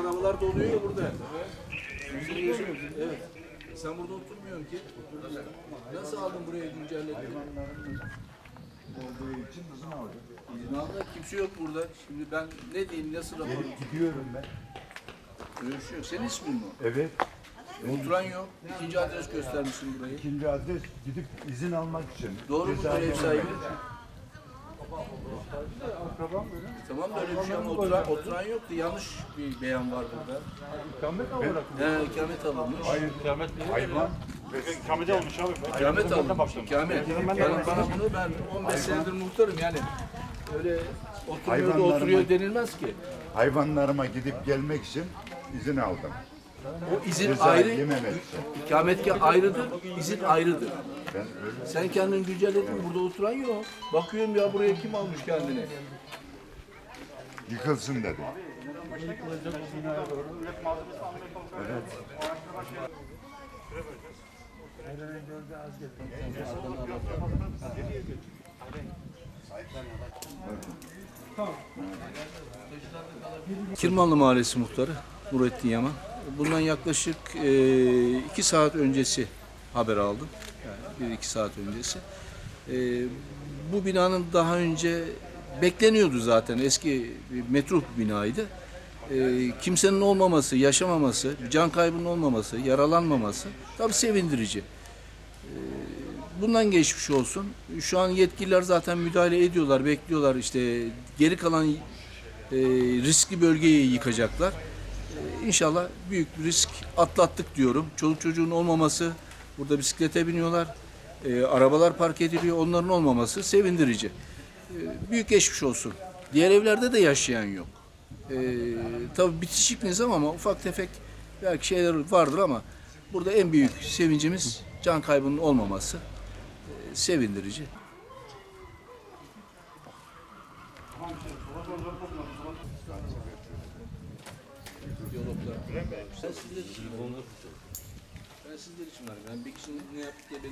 Arabalar doluyor ya burada. Evet. Sen burada oturmuyorsun ki. Nasıl aldın buraya güncelledin? olduğu için izin aldım. İzin aldı. Kimse yok burada. Şimdi ben ne diyeyim, nasıl rapor? Gidiyorum ben. Yok. Senin ismin mi? Evet. Oturan yok. İkinci adres göstermişsin burayı. İkinci adres gidip izin almak için. Doğru mu ev sahibi? Tamam da öyle bir şey ama oturan, oturan yoktu. Yanlış bir beyan var burada. İkamet olarak mı? He, ikamet alınmış. Hayır. İkamet değil. Hayvan. İkamet olmuş abi. Ben İkamet alınmış. İkamet. Yani bana bunu ben 15 senedir muhtarım yani. Öyle oturuyor da Hayvanlarıma- oturuyor denilmez ki. Hayvanlarıma gidip gelmek için izin aldım. O izin Ceza ayrı, yememek için. ikametgah ayrıdır, izin ayrıdır. Ben öyle Sen kendin güncelledin? Burada oturan yok. Bakıyorum ya buraya kim almış kendini? yıkılsın dedim. Kirmanlı Mahallesi muhtarı Nurettin Yaman. Bundan yaklaşık e, iki saat öncesi haber aldım. Yani bir iki saat öncesi. E, bu binanın daha önce bekleniyordu zaten. Eski bir metruh binaydı. E, kimsenin olmaması, yaşamaması, can kaybının olmaması, yaralanmaması tabii sevindirici. Bundan geçmiş olsun. Şu an yetkililer zaten müdahale ediyorlar, bekliyorlar. İşte geri kalan e, riskli bölgeyi yıkacaklar. İnşallah büyük bir risk atlattık diyorum. Çoluk çocuğun olmaması, burada bisiklete biniyorlar, e, arabalar park ediliyor, onların olmaması sevindirici. E, büyük geçmiş olsun. Diğer evlerde de yaşayan yok. E, tabii bitişik nizam ama ufak tefek belki şeyler vardır ama burada en büyük sevincimiz can kaybının olmaması. E, sevindirici. Diyaloglar. Ben sizler için Ben sizler için varım. Ben bir kişinin ne yaptık diye